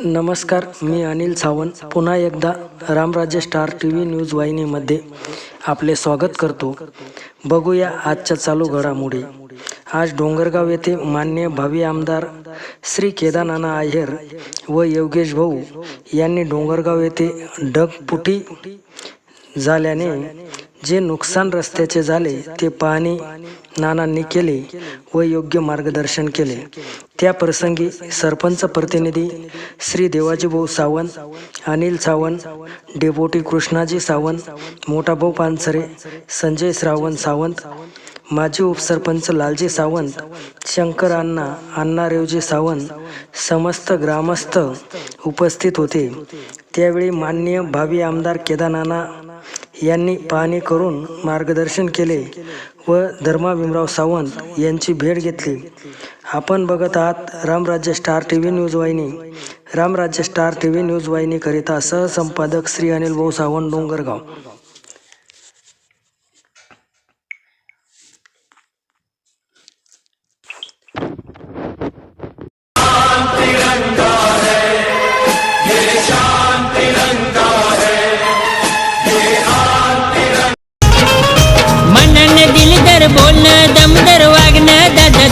नमस्कार मी अनिल सावंत. पुन्हा एकदा Ramrajya star T V news वाहिनीमध्ये आपले स्वागत करतो. बघूया आजच्या चालू घडामोडी. आज डोंगरगाव येथे मान्य भावी आमदार श्री केदारनाना आहेर व योगेश भाऊ यांनी डोंगरगाव येथे ढगपुटी झाल्याने जे नुकसान रस्त्याचे झाले ते पाहणी नानांनी केले व योग्य मार्गदर्शन केले. त्या प्रसंगी सरपंच प्रतिनिधी श्री देवाजीभाऊ सावंत अनिल सावंत डेपोटी कृष्णाजी सावंत मोठाभाऊ पानसरे संजय श्रावण सावंत माजी उपसरपंच लालजी सावंत शंकर अण्णा अण्णा रेवजी सावंत समस्त ग्रामस्थ उपस्थित होते. त्यावेळी मान्य भावी आमदार केदारनाना यांनी पाहणी करून मार्गदर्शन केले व धर्मा भीमराव सावंत यांची भेट घेतली. आपण बघत आहात Ramrajya star T V news वाहिनी. Ramrajya star T V news वाहिनीकरिता सहसंपादक श्री अनिल भाऊ सावंत डोंगरगाव.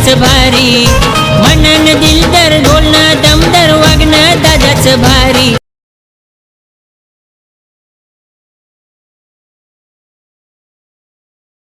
दादाच भारी. मनन दिलदर बोलणं दमदर वागणं दादाच भारी.